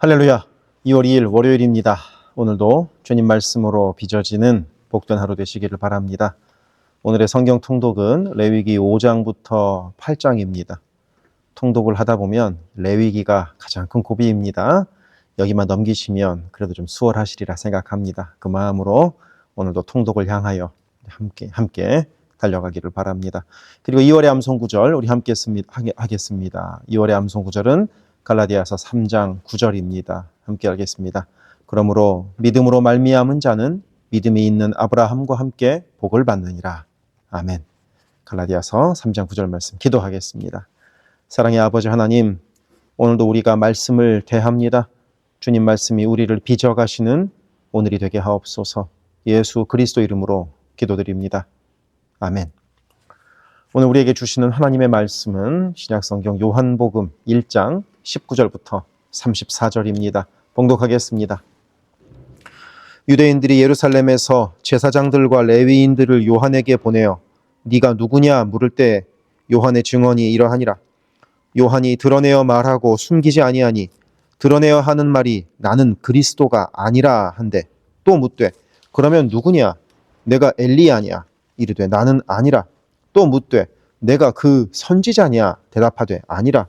할렐루야. 2월 2일 월요일입니다. 오늘도 주님 말씀으로 빚어지는 복된 하루 되시기를 바랍니다. 오늘의 성경 통독은 레위기 5장부터 8장입니다. 통독을 하다 보면 레위기가 가장 큰 고비입니다. 여기만 넘기시면 그래도 좀 수월하시리라 생각합니다. 그 마음으로 오늘도 통독을 향하여 함께 함께 달려가기를 바랍니다. 그리고 2월의 암송 구절 우리 함께 하겠습니다. 2월의 암송 구절은 갈라디아서 3장 9절입니다. 함께 하겠습니다. 그러므로 믿음으로 말미암은 자는 믿음이 있는 아브라함과 함께 복을 받느니라. 아멘. 갈라디아서 3장 9절 말씀 기도하겠습니다. 사랑의 아버지 하나님, 오늘도 우리가 말씀을 대합니다. 주님 말씀이 우리를 빚어 가시는 오늘이 되게 하옵소서. 예수 그리스도 이름으로 기도드립니다. 아멘. 오늘 우리에게 주시는 하나님의 말씀은 신약성경 요한복음 1장 19절부터 34절입니다. 봉독하겠습니다. 유대인들이 예루살렘에서 제사장들과 레위인들을 요한에게 보내어 네가 누구냐 물을 때 요한의 증언이 이러하니라. 요한이 드러내어 말하고 숨기지 아니하니 드러내어 하는 말이 나는 그리스도가 아니라 한데 또 묻되 그러면 누구냐 내가 엘리야냐 이르되 나는 아니라 또 묻되 내가 그 선지자냐 대답하되 아니라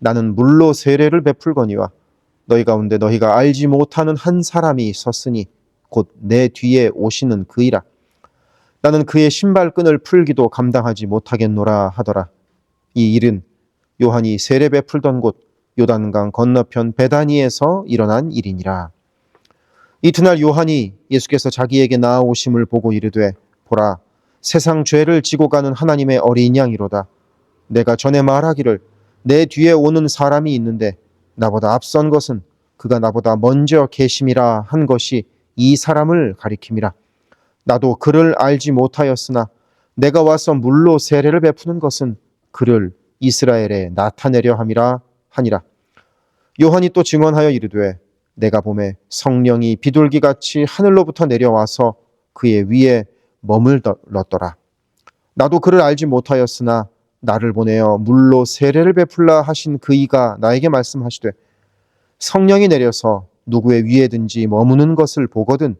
나는 물로 세례를 베풀거니와 너희 가운데 너희가 알지 못하는 한 사람이 섰으니 곧 내 뒤에 오시는 그이라. 나는 그의 신발끈을 풀기도 감당하지 못하겠노라 하더라. 이 일은 요한이 세례 베풀던 곳 요단강 건너편 베다니에서 일어난 일이니라. 이튿날 요한이 예수께서 자기에게 나아오심을 보고 이르되 보라 세상 죄를 지고 가는 하나님의 어린 양이로다. 내가 전에 말하기를 내 뒤에 오는 사람이 있는데 나보다 앞선 것은 그가 나보다 먼저 계심이라 한 것이 이 사람을 가리킴이라. 나도 그를 알지 못하였으나 내가 와서 물로 세례를 베푸는 것은 그를 이스라엘에 나타내려 함이라 하니라. 요한이 또 증언하여 이르되 내가 봄에 성령이 비둘기 같이 하늘로부터 내려와서 그의 위에 머물렀더라. 나도 그를 알지 못하였으나 나를 보내어 물로 세례를 베풀라 하신 그이가 나에게 말씀하시되 성령이 내려서 누구의 위에든지 머무는 것을 보거든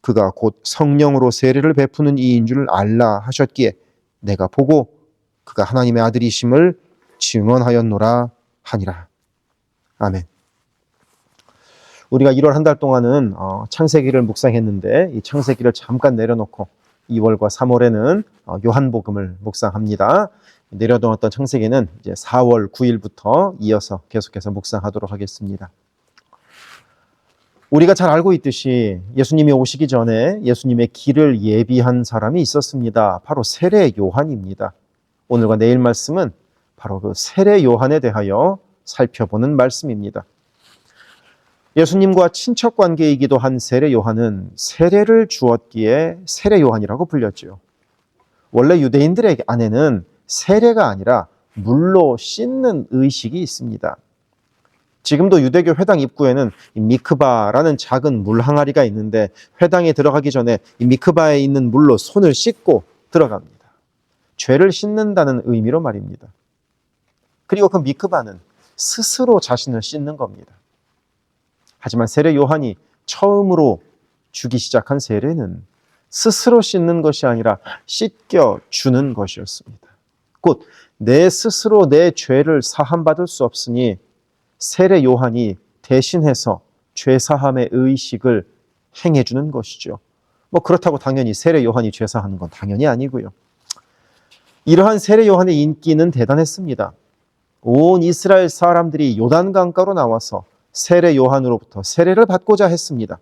그가 곧 성령으로 세례를 베푸는 이인 줄 알라 하셨기에 내가 보고 그가 하나님의 아들이심을 증언하였노라 하니라. 아멘. 우리가 1월 한 달 동안은 어, 창세기를 묵상했는데 이 창세기를 잠깐 내려놓고 2월과 3월에는 어, 요한복음을 묵상합니다. 내려놓았던 창세기는 이제 4월 9일부터 이어서 계속해서 묵상하도록 하겠습니다. 우리가 잘 알고 있듯이 예수님이 오시기 전에 예수님의 길을 예비한 사람이 있었습니다. 바로 세례 요한입니다. 오늘과 내일 말씀은 바로 그 세례 요한에 대하여 살펴보는 말씀입니다. 예수님과 친척 관계이기도 한 세례 요한은 세례를 주었기에 세례 요한이라고 불렸지요. 원래 유대인들의 안에는 세례가 아니라 물로 씻는 의식이 있습니다. 지금도 유대교 회당 입구에는 미크바라는 작은 물 항아리가 있는데 회당에 들어가기 전에 이 미크바에 있는 물로 손을 씻고 들어갑니다. 죄를 씻는다는 의미로 말입니다. 그리고 그 미크바는 스스로 자신을 씻는 겁니다. 하지만 세례 요한이 처음으로 주기 시작한 세례는 스스로 씻는 것이 아니라 씻겨 주는 것이었습니다. 곧 내 스스로 내 죄를 사함받을 수 없으니 세례 요한이 대신해서 죄 사함의 의식을 행해 주는 것이죠. 뭐 그렇다고 당연히 세례 요한이 죄 사하는 건 당연히 아니고요. 이러한 세례 요한의 인기는 대단했습니다. 온 이스라엘 사람들이 요단 강가로 나와서 세례 요한으로부터 세례를 받고자 했습니다.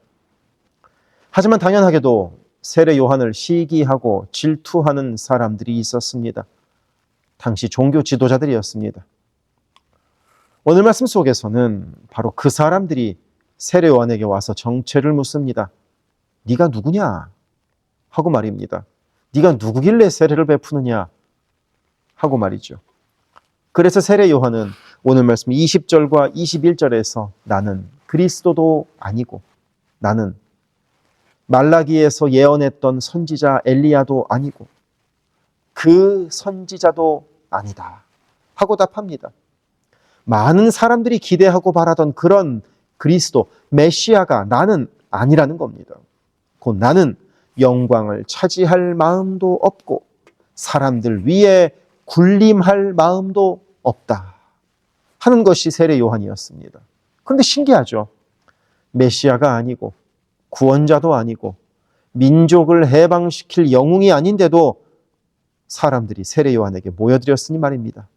하지만 당연하게도 세례 요한을 시기하고 질투하는 사람들이 있었습니다. 당시 종교 지도자들이었습니다. 오늘 말씀 속에서는 바로 그 사람들이 세례 요한에게 와서 정체를 묻습니다. 네가 누구냐? 하고 말입니다. 네가 누구길래 세례를 베푸느냐? 하고 말이죠. 그래서 세례 요한은 오늘 말씀 20절과 21절에서 나는 그리스도도 아니고 나는 말라기에서 예언했던 선지자 엘리야도 아니고 그 선지자도 아니다. 하고 답합니다. 많은 사람들이 기대하고 바라던 그런 그리스도, 메시아가 나는 아니라는 겁니다. 곧 나는 영광을 차지할 마음도 없고 사람들 위에 군림할 마음도 없다. 하는 것이 세례 요한이었습니다. 그런데 신기하죠. 메시아가 아니고 구원자도 아니고 민족을 해방시킬 영웅이 아닌데도 사람들이 세례 요한에게 모여들었으니 말입니다.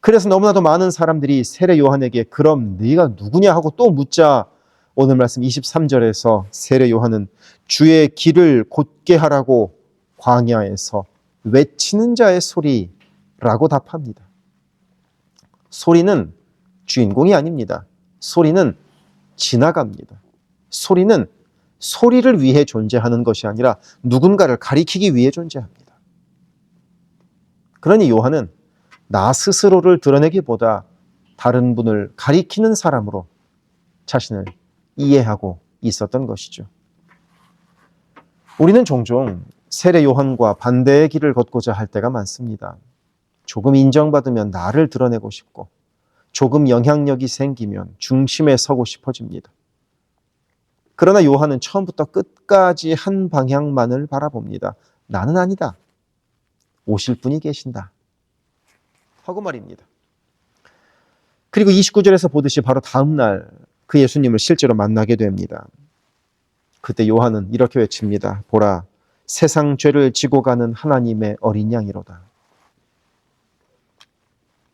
그래서 너무나도 많은 사람들이 세례 요한에게 그럼 네가 누구냐 하고 또 묻자 오늘 말씀 23절에서 세례 요한은 주의 길을 곧게 하라고 광야에서 외치는 자의 소리라고 답합니다. 소리는 주인공이 아닙니다. 소리는 지나갑니다. 소리는 소리를 위해 존재하는 것이 아니라 누군가를 가리키기 위해 존재합니다. 그러니 요한은 나 스스로를 드러내기보다 다른 분을 가리키는 사람으로 자신을 이해하고 있었던 것이죠. 우리는 종종 세례 요한과 반대의 길을 걷고자 할 때가 많습니다. 조금 인정받으면 나를 드러내고 싶고, 조금 영향력이 생기면 중심에 서고 싶어집니다. 그러나 요한은 처음부터 끝까지 한 방향만을 바라봅니다. 나는 아니다. 오실 분이 계신다. 하고 말입니다. 그리고 29절에서 보듯이 바로 다음 날 그 예수님을 실제로 만나게 됩니다. 그때 요한은 이렇게 외칩니다. 보라, 세상 죄를 지고 가는 하나님의 어린 양이로다.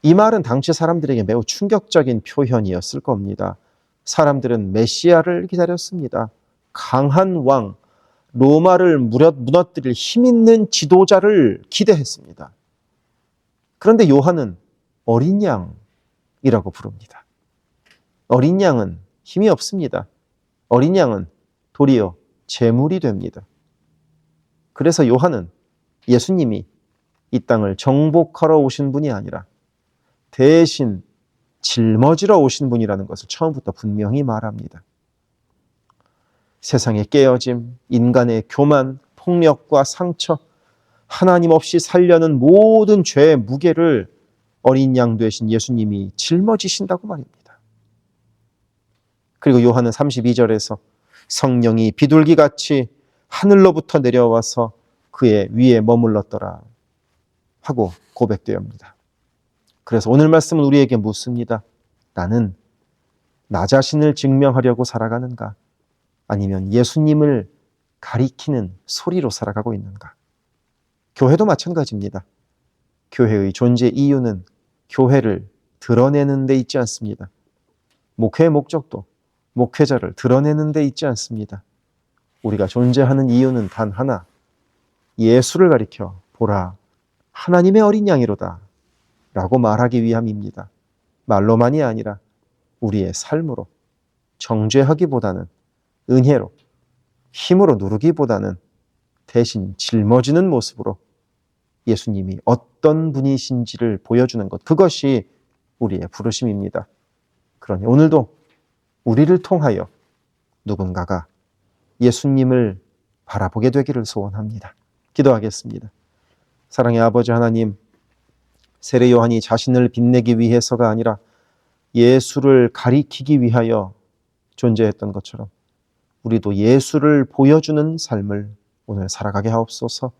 이 말은 당시 사람들에게 매우 충격적인 표현이었을 겁니다. 사람들은 메시아를 기다렸습니다. 강한 왕, 로마를 무너뜨릴 힘 있는 지도자를 기대했습니다. 그런데 요한은 어린 양이라고 부릅니다. 어린 양은 힘이 없습니다. 어린 양은 도리어 재물이 됩니다. 그래서 요한은 예수님이 이 땅을 정복하러 오신 분이 아니라 대신 짊어지러 오신 분이라는 것을 처음부터 분명히 말합니다. 세상의 깨어짐, 인간의 교만, 폭력과 상처, 하나님 없이 살려는 모든 죄의 무게를 어린 양 되신 예수님이 짊어지신다고 말입니다. 그리고 요한은 32절에서 성령이 비둘기 같이 하늘로부터 내려와서 그의 위에 머물렀더라 하고 고백되옵니다. 그래서 오늘 말씀은 우리에게 묻습니다. 나는 나 자신을 증명하려고 살아가는가? 아니면 예수님을 가리키는 소리로 살아가고 있는가? 교회도 마찬가지입니다. 교회의 존재 이유는 교회를 드러내는 데 있지 않습니다. 목회의 목적도 목회자를 드러내는 데 있지 않습니다. 우리가 존재하는 이유는 단 하나. 예수를 가리켜 보라. 하나님의 어린 양이로다. 라고 말하기 위함입니다. 말로만이 아니라 우리의 삶으로 정죄하기보다는 은혜로 힘으로 누르기보다는 대신 짊어지는 모습으로 예수님이 어떤 분이신지를 보여주는 것. 그것이 우리의 부르심입니다. 그러니 오늘도 우리를 통하여 누군가가 예수님을 바라보게 되기를 소원합니다. 기도하겠습니다. 사랑의 아버지 하나님, 세례 요한이 자신을 빛내기 위해서가 아니라 예수를 가리키기 위하여 존재했던 것처럼 우리도 예수를 보여주는 삶을 오늘 살아가게 하옵소서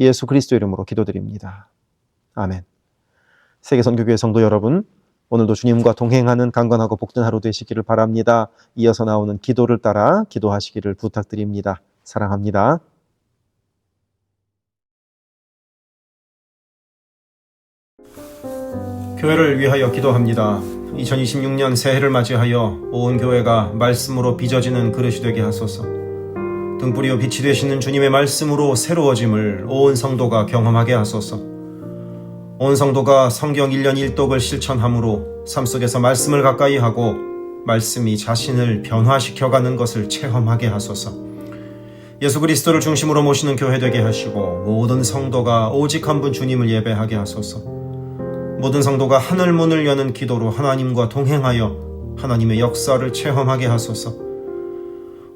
예수 그리스도 이름으로 기도드립니다. 아멘. 세계선교교회 성도 여러분, 오늘도 주님과 동행하는 강건하고 복된 하루 되시기를 바랍니다. 이어서 나오는 기도를 따라 기도하시기를 부탁드립니다. 사랑합니다. 교회를 위하여 기도합니다. 2026년 새해를 맞이하여 온 교회가 말씀으로 빚어지는 그릇이 되게 하소서. 등불이요 빛이 되시는 주님의 말씀으로 새로워짐을 온 성도가 경험하게 하소서. 온 성도가 성경 1년 1독을 실천함으로 삶 속에서 말씀을 가까이 하고 말씀이 자신을 변화시켜가는 것을 체험하게 하소서. 예수 그리스도를 중심으로 모시는 교회 되게 하시고 모든 성도가 오직 한 분 주님을 예배하게 하소서. 모든 성도가 하늘 문을 여는 기도로 하나님과 동행하여 하나님의 역사를 체험하게 하소서.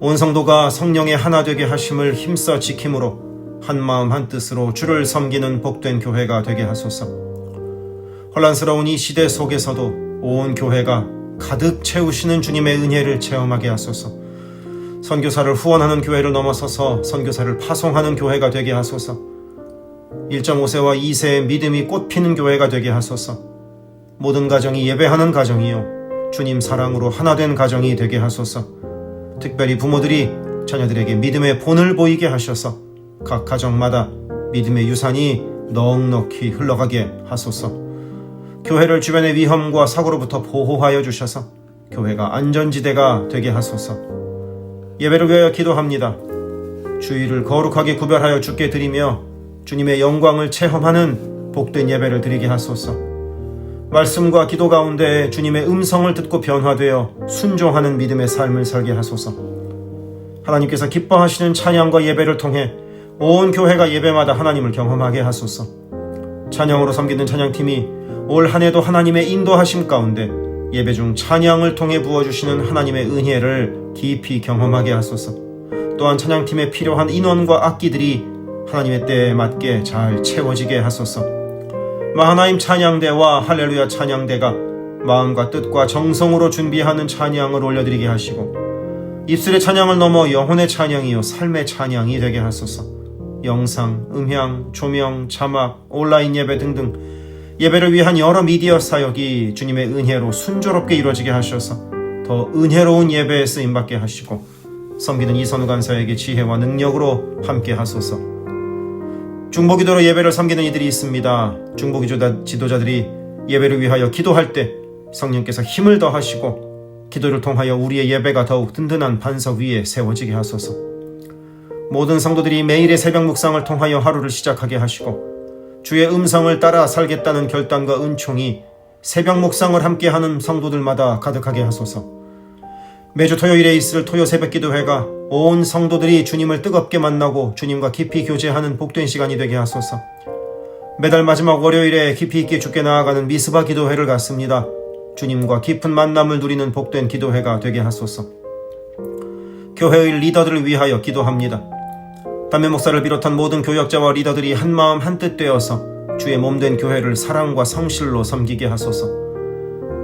온 성도가 성령의 하나 되게 하심을 힘써 지킴으로 한 마음 한 뜻으로 주를 섬기는 복된 교회가 되게 하소서. 혼란스러운 이 시대 속에서도 온 교회가 가득 채우시는 주님의 은혜를 체험하게 하소서. 선교사를 후원하는 교회를 넘어서서 선교사를 파송하는 교회가 되게 하소서. 1.5세와 2세의 믿음이 꽃피는 교회가 되게 하소서. 모든 가정이 예배하는 가정이요. 주님 사랑으로 하나 된 가정이 되게 하소서. 특별히 부모들이 자녀들에게 믿음의 본을 보이게 하셔서 각 가정마다 믿음의 유산이 넉넉히 흘러가게 하소서. 교회를 주변의 위험과 사고로부터 보호하여 주셔서 교회가 안전지대가 되게 하소서. 예배를 위하여 기도합니다. 주의를 거룩하게 구별하여 주께 드리며 주님의 영광을 체험하는 복된 예배를 드리게 하소서. 말씀과 기도 가운데 주님의 음성을 듣고 변화되어 순종하는 믿음의 삶을 살게 하소서. 하나님께서 기뻐하시는 찬양과 예배를 통해 온 교회가 예배마다 하나님을 경험하게 하소서. 찬양으로 섬기는 찬양팀이 올 한 해도 하나님의 인도하심 가운데 예배 중 찬양을 통해 부어주시는 하나님의 은혜를 깊이 경험하게 하소서. 또한 찬양팀에 필요한 인원과 악기들이 하나님의 때에 맞게 잘 채워지게 하소서. 마하나임 찬양대와 할렐루야 찬양대가 마음과 뜻과 정성으로 준비하는 찬양을 올려드리게 하시고 입술의 찬양을 넘어 영혼의 찬양이요 삶의 찬양이 되게 하소서. 영상, 음향, 조명, 자막, 온라인 예배 등등 예배를 위한 여러 미디어 사역이 주님의 은혜로 순조롭게 이루어지게 하셔서 더 은혜로운 예배에 쓰임 받게 하시고 섬기는 이선우 간사에게 지혜와 능력으로 함께 하소서. 중보기도로 예배를 섬기는 이들이 있습니다. 중보기도 지도자들이 예배를 위하여 기도할 때 성령께서 힘을 더하시고 기도를 통하여 우리의 예배가 더욱 든든한 반석 위에 세워지게 하소서. 모든 성도들이 매일의 새벽 묵상을 통하여 하루를 시작하게 하시고 주의 음성을 따라 살겠다는 결단과 은총이 새벽 묵상을 함께하는 성도들마다 가득하게 하소서. 매주 토요일에 있을 토요 새벽 기도회가 온 성도들이 주님을 뜨겁게 만나고 주님과 깊이 교제하는 복된 시간이 되게 하소서. 매달 마지막 월요일에 깊이 있게 죽게 나아가는 미스바 기도회를 갖습니다. 주님과 깊은 만남을 누리는 복된 기도회가 되게 하소서. 교회의 리더들을 위하여 기도합니다. 담임 목사를 비롯한 모든 교역자와 리더들이 한마음 한뜻 되어서 주의 몸된 교회를 사랑과 성실로 섬기게 하소서.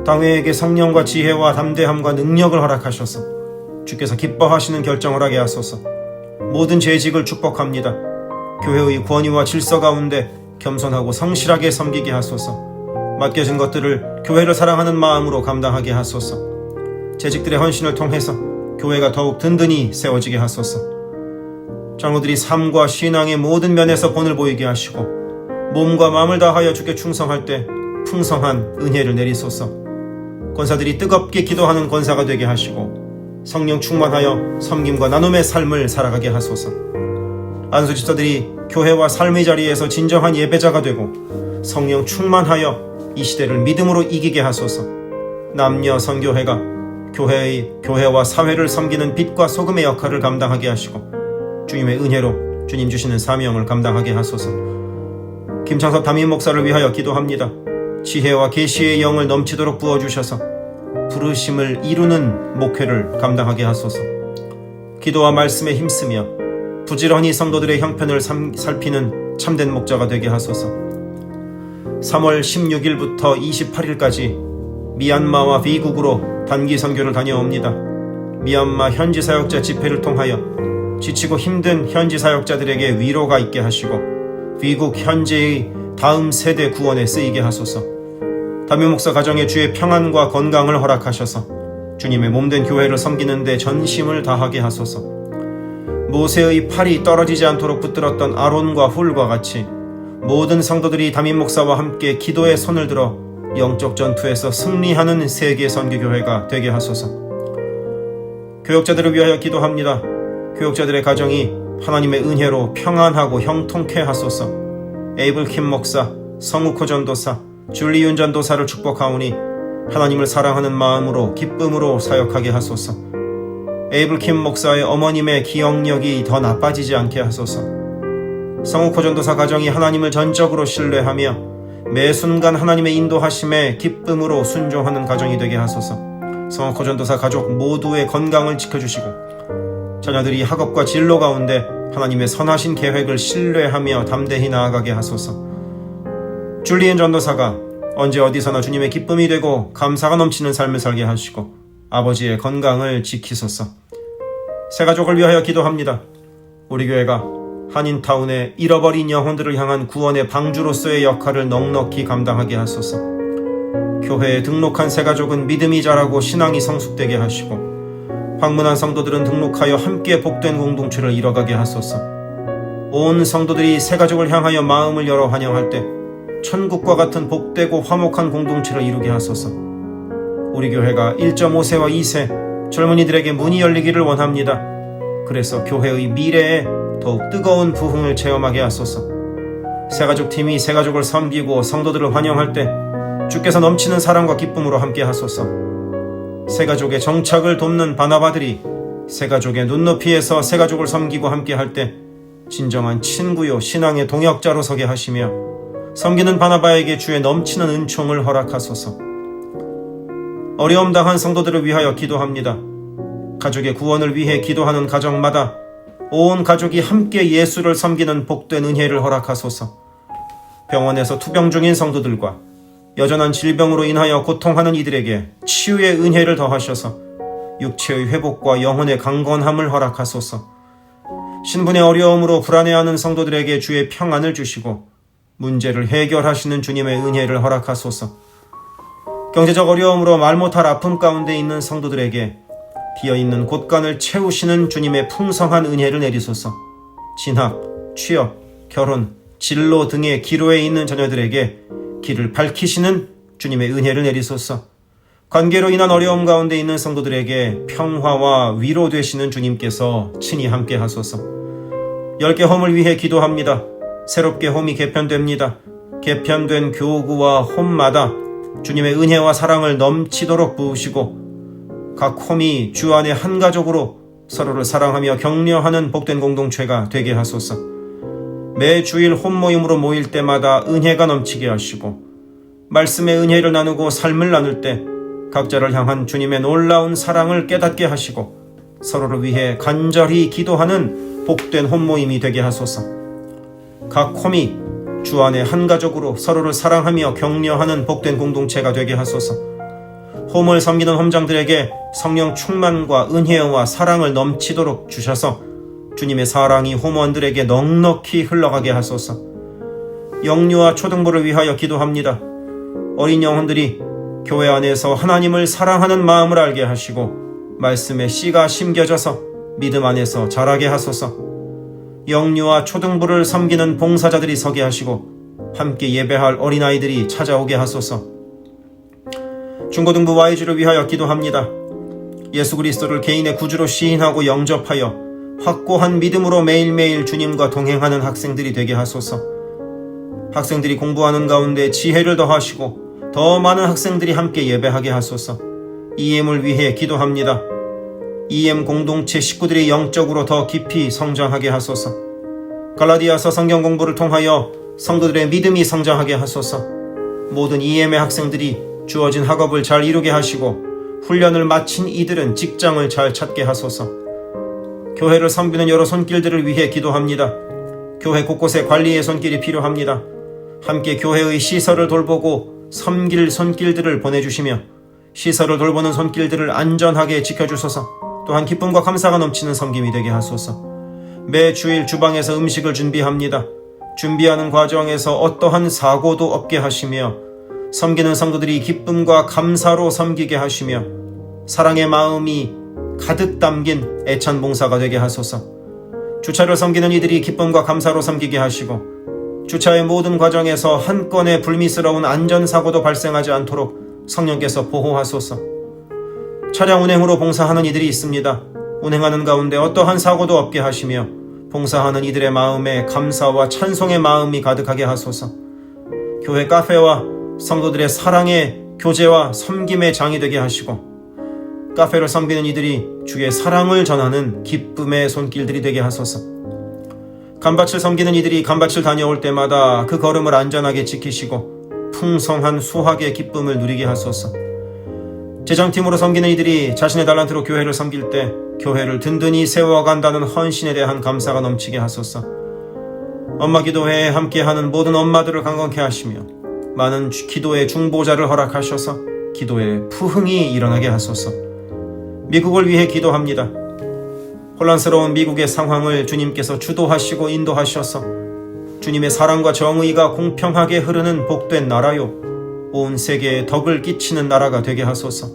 당회에게 성령과 지혜와 담대함과 능력을 허락하셔서 주께서 기뻐하시는 결정을 하게 하소서. 모든 재직을 축복합니다. 교회의 권위와 질서 가운데 겸손하고 성실하게 섬기게 하소서. 맡겨진 것들을 교회를 사랑하는 마음으로 감당하게 하소서. 재직들의 헌신을 통해서 교회가 더욱 든든히 세워지게 하소서. 장로들이 삶과 신앙의 모든 면에서 본을 보이게 하시고 몸과 마음을 다하여 주께 충성할 때 풍성한 은혜를 내리소서. 권사들이 뜨겁게 기도하는 권사가 되게 하시고 성령 충만하여 섬김과 나눔의 삶을 살아가게 하소서. 안수 집사들이 교회와 삶의 자리에서 진정한 예배자가 되고 성령 충만하여 이 시대를 믿음으로 이기게 하소서. 남녀 선교회가 교회의 교회와 사회를 섬기는 빛과 소금의 역할을 감당하게 하시고 주님의 은혜로 주님 주시는 사명을 감당하게 하소서. 김창섭 담임 목사를 위하여 기도합니다. 지혜와 계시의 영을 넘치도록 부어 주셔서 부르심을 이루는 목회를 감당하게 하소서. 기도와 말씀에 힘쓰며 부지런히 성도들의 형편을 삼, 살피는 참된 목자가 되게 하소서. 3월 16일부터 28일까지 미얀마와 미국으로 단기 선교를 다녀옵니다. 미얀마 현지 사역자 집회를 통하여 지치고 힘든 현지 사역자들에게 위로가 있게 하시고 미국 현재의 다음 세대 구원에 쓰이게 하소서. 담임 목사 가정에 주의 평안과 건강을 허락하셔서 주님의 몸된 교회를 섬기는데 전심을 다하게 하소서. 모세의 팔이 떨어지지 않도록 붙들었던 아론과 훌과 같이 모든 성도들이 담임 목사와 함께 기도의 손을 들어 영적 전투에서 승리하는 세계 선교교회가 되게 하소서. 교역자들을 위하여 기도합니다. 교역자들의 가정이 하나님의 은혜로 평안하고 형통케 하소서. 에이블 킴 목사, 성우코 전도사, 줄리윤 전도사를 축복하오니 하나님을 사랑하는 마음으로 기쁨으로 사역하게 하소서. 에이블킴 목사의 어머님의 기억력이 더 나빠지지 않게 하소서. 성우코 전도사 가정이 하나님을 전적으로 신뢰하며 매 순간 하나님의 인도하심에 기쁨으로 순종하는 가정이 되게 하소서. 성우코 전도사 가족 모두의 건강을 지켜주시고 자녀들이 학업과 진로 가운데 하나님의 선하신 계획을 신뢰하며 담대히 나아가게 하소서. 줄리엔 전도사가 언제 어디서나 주님의 기쁨이 되고 감사가 넘치는 삶을 살게 하시고 아버지의 건강을 지키소서. 새 가족을 위하여 기도합니다. 우리 교회가 한인타운의 잃어버린 영혼들을 향한 구원의 방주로서의 역할을 넉넉히 감당하게 하소서. 교회에 등록한 새 가족은 믿음이 자라고 신앙이 성숙되게 하시고 방문한 성도들은 등록하여 함께 복된 공동체를 이뤄가게 하소서. 온 성도들이 새 가족을 향하여 마음을 열어 환영할 때 천국과 같은 복되고 화목한 공동체를 이루게 하소서. 우리 교회가 1.5세와 2세 젊은이들에게 문이 열리기를 원합니다. 그래서 교회의 미래에 더욱 뜨거운 부흥을 체험하게 하소서. 새가족 팀이 새가족을 섬기고 성도들을 환영할 때 주께서 넘치는 사랑과 기쁨으로 함께 하소서. 새가족의 정착을 돕는 바나바들이 새가족의 눈높이에서 새가족을 섬기고 함께 할 때 진정한 친구요 신앙의 동역자로 서게 하시며 섬기는 바나바에게 주의 넘치는 은총을 허락하소서. 어려움 당한 성도들을 위하여 기도합니다. 가족의 구원을 위해 기도하는 가정마다 온 가족이 함께 예수를 섬기는 복된 은혜를 허락하소서. 병원에서 투병 중인 성도들과 여전한 질병으로 인하여 고통하는 이들에게 치유의 은혜를 더하셔서 육체의 회복과 영혼의 강건함을 허락하소서. 신분의 어려움으로 불안해하는 성도들에게 주의 평안을 주시고 문제를 해결하시는 주님의 은혜를 허락하소서. 경제적 어려움으로 말 못할 아픔 가운데 있는 성도들에게 비어있는 곳간을 채우시는 주님의 풍성한 은혜를 내리소서. 진학, 취업, 결혼, 진로 등의 기로에 있는 자녀들에게 길을 밝히시는 주님의 은혜를 내리소서. 관계로 인한 어려움 가운데 있는 성도들에게 평화와 위로 되시는 주님께서 친히 함께 하소서. 열개 홈을 위해 기도합니다. 새롭게 홈이 개편됩니다. 개편된 교구와 홈마다 주님의 은혜와 사랑을 넘치도록 부으시고 각 홈이 주 안에 한 가족으로 서로를 사랑하며 격려하는 복된 공동체가 되게 하소서. 매 주일 홈 모임으로 모일 때마다 은혜가 넘치게 하시고 말씀의 은혜를 나누고 삶을 나눌 때 각자를 향한 주님의 놀라운 사랑을 깨닫게 하시고 서로를 위해 간절히 기도하는 복된 홈 모임이 되게 하소서. 각 홈이 주 안에 한 가족으로 서로를 사랑하며 격려하는 복된 공동체가 되게 하소서. 홈을 섬기는 홈장들에게 성령 충만과 은혜와 사랑을 넘치도록 주셔서 주님의 사랑이 홈원들에게 넉넉히 흘러가게 하소서. 영유아 초등부를 위하여 기도합니다. 어린 영혼들이 교회 안에서 하나님을 사랑하는 마음을 알게 하시고 말씀의 씨가 심겨져서 믿음 안에서 자라게 하소서. 영유아 초등부를 섬기는 봉사자들이 서게 하시고 함께 예배할 어린아이들이 찾아오게 하소서. 중고등부 Y주를 위하여 기도합니다. 예수 그리스도를 개인의 구주로 시인하고 영접하여 확고한 믿음으로 매일매일 주님과 동행하는 학생들이 되게 하소서. 학생들이 공부하는 가운데 지혜를 더하시고 더 많은 학생들이 함께 예배하게 하소서. EM을 위해 기도합니다. EM 공동체 식구들이 영적으로 더 깊이 성장하게 하소서. 갈라디아서 성경 공부를 통하여 성도들의 믿음이 성장하게 하소서. 모든 EM의 학생들이 주어진 학업을 잘 이루게 하시고 훈련을 마친 이들은 직장을 잘 찾게 하소서. 교회를 섬기는 여러 손길들을 위해 기도합니다. 교회 곳곳에 관리의 손길이 필요합니다. 함께 교회의 시설을 돌보고 섬길 손길들을 보내주시며 시설을 돌보는 손길들을 안전하게 지켜주소서 또한 기쁨과 감사가 넘치는 섬김이 되게 하소서 매 주일 주방에서 음식을 준비합니다. 준비하는 과정에서 어떠한 사고도 없게 하시며 섬기는 성도들이 기쁨과 감사로 섬기게 하시며 사랑의 마음이 가득 담긴 애찬 봉사가 되게 하소서. 주차를 섬기는 이들이 기쁨과 감사로 섬기게 하시고 주차의 모든 과정에서 한 건의 불미스러운 안전사고도 발생하지 않도록 성령께서 보호하소서. 차량 운행으로 봉사하는 이들이 있습니다. 운행하는 가운데 어떠한 사고도 없게 하시며 봉사하는 이들의 마음에 감사와 찬송의 마음이 가득하게 하소서. 교회 카페와 성도들의 사랑의 교제와 섬김의 장이 되게 하시고 카페를 섬기는 이들이 주의 사랑을 전하는 기쁨의 손길들이 되게 하소서. 간밭을 섬기는 이들이 간밭을 다녀올 때마다 그 걸음을 안전하게 지키시고 풍성한 수확의 기쁨을 누리게 하소서. 재정팀으로 섬기는 이들이 자신의 달란트로 교회를 섬길 때 교회를 든든히 세워간다는 헌신에 대한 감사가 넘치게 하소서. 엄마 기도회에 함께하는 모든 엄마들을 강건케 하시며 많은 주- 기도의 중보자를 허락하셔서 기도에 푸흥이 일어나게 하소서. 미국을 위해 기도합니다. 혼란스러운 미국의 상황을 주님께서 주도하시고 인도하셔서 주님의 사랑과 정의가 공평하게 흐르는 복된 나라요. 온 세계에 덕을 끼치는 나라가 되게 하소서.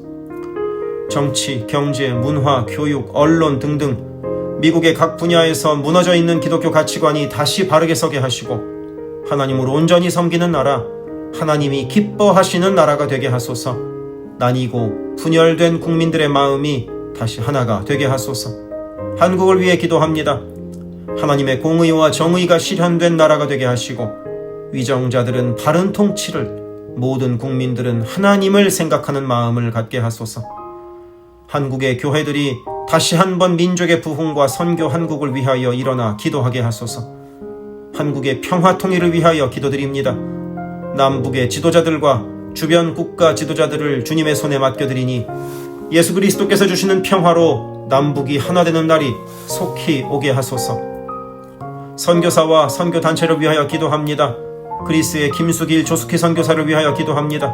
정치, 경제, 문화, 교육, 언론 등등 미국의 각 분야에서 무너져 있는 기독교 가치관이 다시 바르게 서게 하시고 하나님을 온전히 섬기는 나라, 하나님이 기뻐하시는 나라가 되게 하소서. 나뉘고 분열된 국민들의 마음이 다시 하나가 되게 하소서. 한국을 위해 기도합니다. 하나님의 공의와 정의가 실현된 나라가 되게 하시고 위정자들은 바른 통치를 모든 국민들은 하나님을 생각하는 마음을 갖게 하소서. 한국의 교회들이 다시 한번 민족의 부흥과 선교 한국을 위하여 일어나 기도하게 하소서. 한국의 평화 통일을 위하여 기도드립니다. 남북의 지도자들과 주변 국가 지도자들을 주님의 손에 맡겨드리니 예수 그리스도께서 주시는 평화로 남북이 하나 되는 날이 속히 오게 하소서. 선교사와 선교 단체를 위하여 기도합니다. 그리스의 김수길 조숙희 선교사를 위하여 기도합니다.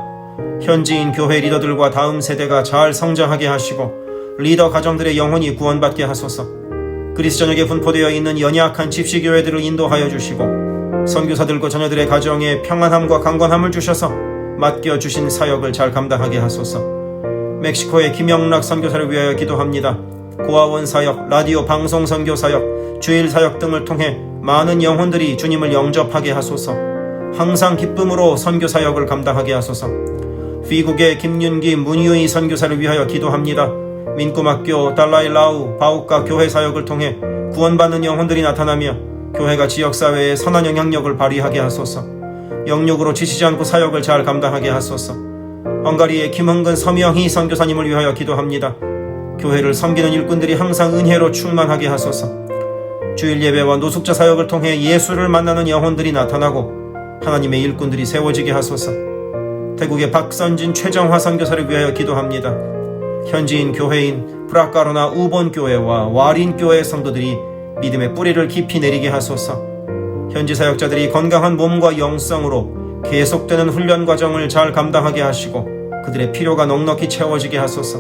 현지인 교회 리더들과 다음 세대가 잘 성장하게 하시고 리더 가정들의 영혼이 구원받게 하소서. 그리스 전역에 분포되어 있는 연약한 집시교회들을 인도하여 주시고 선교사들과 자녀들의 가정에 평안함과 강건함을 주셔서 맡겨 주신 사역을 잘 감당하게 하소서. 멕시코의 김영락 선교사를 위하여 기도합니다. 고아원 사역, 라디오 방송 선교 사역, 주일 사역 등을 통해 많은 영혼들이 주님을 영접하게 하소서. 항상 기쁨으로 선교 사역을 감당하게 하소서. 미국의 김윤기 문유희 선교사를 위하여 기도합니다. 민꿈학교, 달라이라우, 바우카 교회 사역을 통해 구원받는 영혼들이 나타나며 교회가 지역사회에 선한 영향력을 발휘하게 하소서. 영역으로 지치지 않고 사역을 잘 감당하게 하소서. 헝가리의 김흥근 서명희 선교사님을 위하여 기도합니다. 교회를 섬기는 일꾼들이 항상 은혜로 충만하게 하소서. 주일 예배와 노숙자 사역을 통해 예수를 만나는 영혼들이 나타나고 하나님의 일꾼들이 세워지게 하소서. 태국의 박선진 최정화 선교사를 위하여 기도합니다. 현지인 교회인 브라카로나 우본 교회와 와린 교회 성도들이 믿음의 뿌리를 깊이 내리게 하소서. 현지 사역자들이 건강한 몸과 영성으로 계속되는 훈련 과정을 잘 감당하게 하시고 그들의 필요가 넉넉히 채워지게 하소서.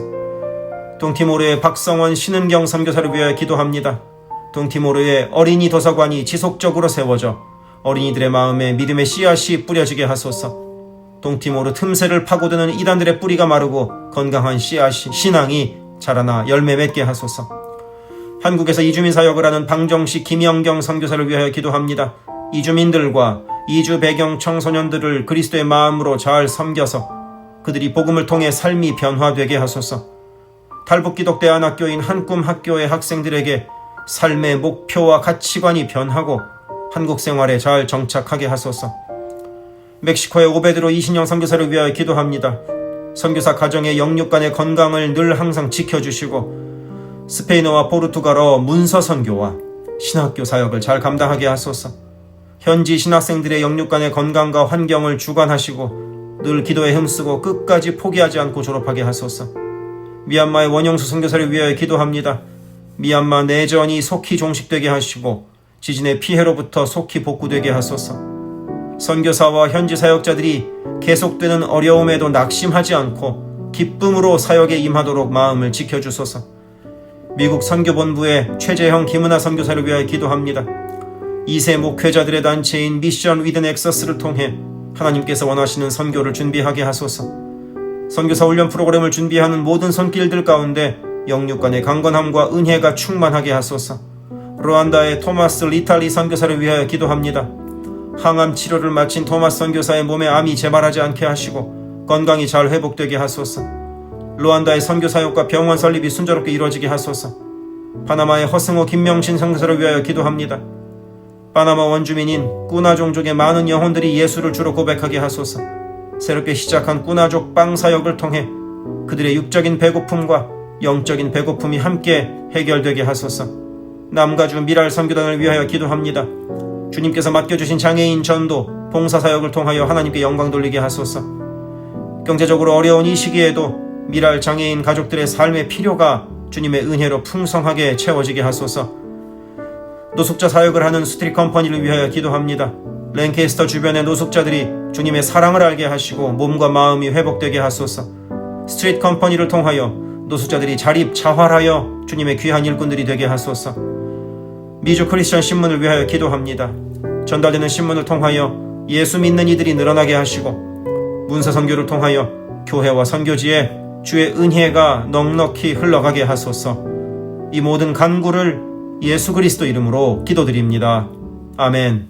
동티모르의 박성원 신은경 선교사를 위하여 기도합니다. 동티모르의 어린이 도서관이 지속적으로 세워져 어린이들의 마음에 믿음의 씨앗이 뿌려지게 하소서. 동티모르 틈새를 파고드는 이단들의 뿌리가 마르고 건강한 씨앗이 신앙이 자라나 열매 맺게 하소서. 한국에서 이주민 사역을 하는 방정식 김영경 선교사를 위하여 기도합니다. 이주민들과 이주 배경 청소년들을 그리스도의 마음으로 잘 섬겨서 그들이 복음을 통해 삶이 변화되게 하소서. 탈북기독대안학교인 한꿈 학교의 학생들에게 삶의 목표와 가치관이 변하고 한국 생활에 잘 정착하게 하소서. 멕시코의 오베드로 이신영 선교사를 위하여 기도합니다. 선교사 가정의 영육 간의 건강을 늘 항상 지켜주시고 스페인어와 포르투갈어 문서 선교와 신학교 사역을 잘 감당하게 하소서. 현지 신학생들의 영육 간의 건강과 환경을 주관하시고 늘 기도에 힘쓰고 끝까지 포기하지 않고 졸업하게 하소서. 미얀마의 원영수 선교사를 위하여 기도합니다. 미얀마 내전이 속히 종식되게 하시고 지진의 피해로부터 속히 복구되게 하소서. 선교사와 현지 사역자들이 계속되는 어려움에도 낙심하지 않고 기쁨으로 사역에 임하도록 마음을 지켜주소서. 미국 선교본부의 최재형 김은하 선교사를 위하여 기도합니다. 2세 목회자들의 단체인 미션 위드 넥서스를 통해 하나님께서 원하시는 선교를 준비하게 하소서. 선교사 훈련 프로그램을 준비하는 모든 손길들 가운데 영육 간의 강건함과 은혜가 충만하게 하소서. 루안다의 토마스 리탈리 선교사를 위하여 기도합니다. 항암 치료를 마친 토마스 선교사의 몸에 암이 재발하지 않게 하시고 건강이 잘 회복되게 하소서. 루안다의 선교 사역과 병원 설립이 순조롭게 이루어지게 하소서. 파나마의 허승호 김명신 선교사를 위하여 기도합니다. 파나마 원주민인 꾸나 종족의 많은 영혼들이 예수를 주로 고백하게 하소서. 새롭게 시작한 꾸나족 빵 사역을 통해 그들의 육적인 배고픔과 영적인 배고픔이 함께 해결되게 하소서. 남가주 미랄 선교단을 위하여 기도합니다. 주님께서 맡겨주신 장애인 전도, 봉사 사역을 통하여 하나님께 영광 돌리게 하소서. 경제적으로 어려운 이 시기에도 미랄 장애인 가족들의 삶의 필요가 주님의 은혜로 풍성하게 채워지게 하소서. 노숙자 사역을 하는 스트릿 컴퍼니를 위하여 기도합니다. 랭케스터 주변의 노숙자들이 주님의 사랑을 알게 하시고 몸과 마음이 회복되게 하소서. 스트릿 컴퍼니를 통하여 노숙자들이 자립 자활하여 주님의 귀한 일꾼들이 되게 하소서. 미주 크리스천 신문을 위하여 기도합니다. 전달되는 신문을 통하여 예수 믿는 이들이 늘어나게 하시고 문서 선교를 통하여 교회와 선교지에 주의 은혜가 넉넉히 흘러가게 하소서. 이 모든 간구를 예수 그리스도 이름으로 기도드립니다. 아멘.